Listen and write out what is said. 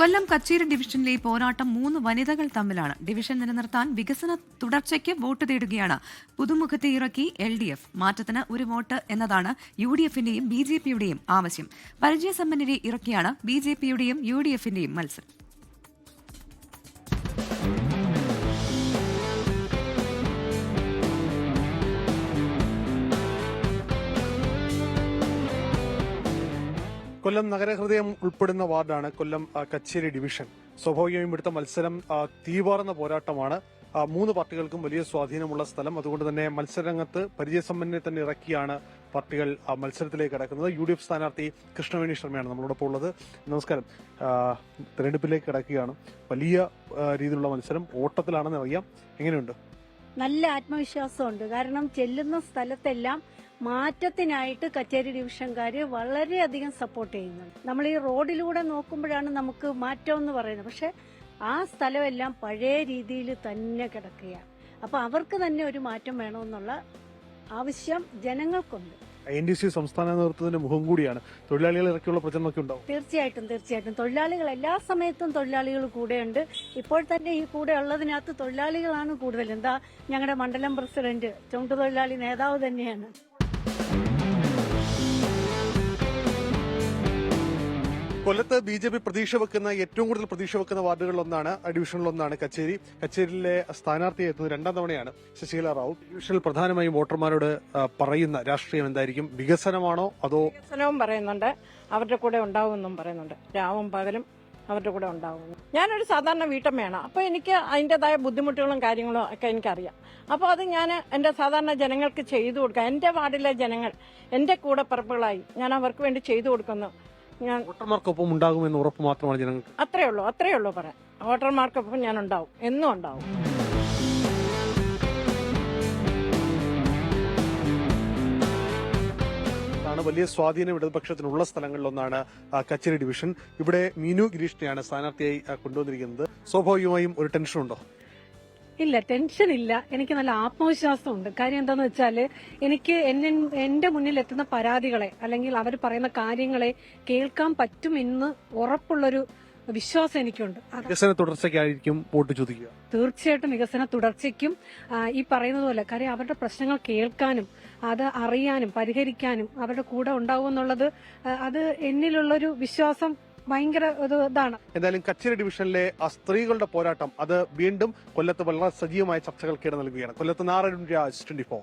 കൊല്ലം കച്ചേരി ഡിവിഷനിലെ പോരാട്ടം മൂന്ന് വനിതകൾ തമ്മിലാണ്. ഡിവിഷൻ നിലനിർത്താൻ വികസന തുടർച്ചയ്ക്ക് വോട്ട് തേടുകയാണ്. പുതുമുഖത്തെ ഇറക്കി എൽ ഡി എഫ്. മാറ്റത്തിന് ഒരു വോട്ട് എന്നതാണ് യു ഡി എഫിന്റെയും ബി ജെ പിയുടെയും ആവശ്യം. പരിചയസമ്പന്നരെ ഇറക്കിയാണ് ബി ജെ പിയുടെയും യു ഡി എഫിന്റെയും മത്സരം. കൊല്ലം നഗരഹൃദയം ഉൾപ്പെടുന്ന വാർഡാണ് കൊല്ലം കച്ചേരി ഡിവിഷൻ. സ്വാഭാവികമായും ഇവിടുത്തെ മത്സരം തീവാറുന്ന പോരാട്ടമാണ്. മൂന്ന് പാർട്ടികൾക്കും വലിയ സ്വാധീനമുള്ള സ്ഥലം. അതുകൊണ്ട് തന്നെ മത്സരരംഗത്ത് പരിചയസമ്പന്നെ തന്നെ ഇറക്കിയാണ് പാർട്ടികൾ മത്സരത്തിലേക്ക് കടക്കുന്നത്. യു ഡി എഫ് സ്ഥാനാർത്ഥി കൃഷ്ണവേണി ശർമ്മയാണ് നമ്മളോടൊപ്പം ഉള്ളത്. നമസ്കാരം. തെരഞ്ഞെടുപ്പിലേക്ക് കിടക്കുകയാണ്. വലിയ രീതിയിലുള്ള മത്സരം ഓട്ടത്തിലാണെന്ന് അറിയാം. എങ്ങനെയുണ്ട്? നല്ല ആത്മവിശ്വാസമുണ്ട്. കാരണം ചെല്ലുന്ന സ്ഥലത്തെല്ലാം മാറ്റത്തിനായിട്ട് കച്ചേരി ഡിവിഷൻകാര് വളരെയധികം സപ്പോർട്ട് ചെയ്യുന്നുണ്ട്. നമ്മൾ ഈ റോഡിലൂടെ നോക്കുമ്പോഴാണ് നമുക്ക് മാറ്റം എന്ന് പറയുന്നത്. പക്ഷെ ആ സ്ഥലമെല്ലാം പഴയ രീതിയിൽ തന്നെ കിടക്കുകയാണ്. അപ്പൊ അവർക്ക് തന്നെ ഒരു മാറ്റം വേണമെന്നുള്ള ആവശ്യം ജനങ്ങൾക്കുണ്ട്. എൻ ഡി സി സംസ്ഥാന നേതൃത്വത്തിന്റെ മുഖം കൂടിയാണ്. തൊഴിലാളികൾ ഇറക്കിയുള്ള പ്രചരണമൊക്കെ ഉണ്ടാവും. തീർച്ചയായിട്ടും തീർച്ചയായിട്ടും. തൊഴിലാളികൾ എല്ലാ സമയത്തും തൊഴിലാളികൾ കൂടെയുണ്ട്. ഇപ്പോൾ തന്നെ ഈ കൂടെ ഉള്ളതിനകത്ത് തൊഴിലാളികളാണ് കൂടുതൽ. എന്താ ഞങ്ങളുടെ മണ്ഡലം പ്രസിഡന്റ് ചുമട്ടുതൊഴിലാളി നേതാവ് തന്നെയാണ്. കൊല്ലത്ത് ബി ജെ പി പ്രതീക്ഷ വെക്കുന്ന ഏറ്റവും കൂടുതൽ പ്രതീക്ഷ വെക്കുന്ന വാർഡുകളിലൊന്നാണ് ഡിവിഷനിലൊന്നാണ് കച്ചേരി. കച്ചേരിയിലെ സ്ഥാനാർത്ഥി എത്തുന്നത് രണ്ടാം തവണയാണ്. ശശീല റാവു ഡിവിഷനിൽ പ്രധാനമായും വോട്ടർമാരോട് പറയുന്ന രാഷ്ട്രീയം എന്തായിരിക്കും? വികസനമാണോ അതോ വികസനവും പറയുന്നുണ്ട്. അവരുടെ കൂടെ ഉണ്ടാവുമെന്നും പറയുന്നുണ്ട്. രാവും പകലും അവരുടെ കൂടെ ഉണ്ടാവും. ഞാനൊരു സാധാരണ വീട്ടമ്മയാണ്. അപ്പോൾ എനിക്ക് അതിന്റെതായ ബുദ്ധിമുട്ടുകളും കാര്യങ്ങളും ഒക്കെ എനിക്കറിയാം. അപ്പോൾ അത് ഞാൻ എന്റെ സാധാരണ ജനങ്ങൾക്ക് ചെയ്തു കൊടുക്കാം. എന്റെ വാർഡിലെ ജനങ്ങൾ എന്റെ കൂടെ പറപ്പുകളായി ഞാൻ അവർക്ക് വേണ്ടി ചെയ്തു കൊടുക്കുന്നു. ഞാൻ വോട്ടർമാർക്കൊപ്പം ഉണ്ടാകുമെന്ന് ഉറപ്പ് മാത്രമാണ് ജനങ്ങൾക്ക്? അത്രേ ഉള്ളൂ അത്രേ ഉള്ളൂ പറയാം വോട്ടർമാർക്കൊപ്പം ഞാൻ ഉണ്ടാവും. എന്നും ഉണ്ടാവും. ആണ് വലിയ സ്വാധീനം ഇടതുപക്ഷത്തിനുള്ള സ്ഥലങ്ങളിലൊന്നാണ് കച്ചേരി ഡിവിഷൻ. ഇവിടെ മീനു ഗിരീഷിനെയാണ് സ്ഥാനാർത്ഥിയായി കൊണ്ടുവന്നിരിക്കുന്നത്. സ്വാഭാവികമായും ഒരു ടെൻഷൻ ഉണ്ടോ ഇല്ല ടെൻഷൻ ഇല്ല എനിക്ക് നല്ല ആത്മവിശ്വാസമുണ്ട്. കാര്യം എന്താന്ന് വെച്ചാൽ എനിക്ക് എന്നെ എന്റെ മുന്നിൽ എത്തുന്ന പരാതികളെ അല്ലെങ്കിൽ അവർ പറയുന്ന കാര്യങ്ങളെ കേൾക്കാൻ പറ്റുമെന്ന് ഉറപ്പുള്ളൊരു വിശ്വാസം എനിക്കുണ്ട് വികസന തുടർച്ചയ്ക്കായിരിക്കും വോട്ട് ചോദിക്കുക. തീർച്ചയായിട്ടും വികസന തുടർച്ചയ്ക്കും ഈ പറയുന്നത് പോലെ കാര്യം അവരുടെ പ്രശ്നങ്ങൾ കേൾക്കാനും അത് അറിയാനും പരിഹരിക്കാനും അവരുടെ കൂടെ ഉണ്ടാവും എന്നുള്ളത് ആ, അത് എന്നിലുള്ളൊരു വിശ്വാസം ഭയങ്കര ഒരു ഇതാണ്. എന്തായാലും കച്ചേരി ഡിവിഷനിലെ ആ സ്ത്രീകളുടെ പോരാട്ടം അത് വീണ്ടും കൊല്ലത്ത് വളരെ സജീവമായ ചർച്ചകൾക്ക് ഇട നൽകുകയാണ്. കൊല്ലത്ത് നാരായണ രാജ് ട്വന്റി ഫോർ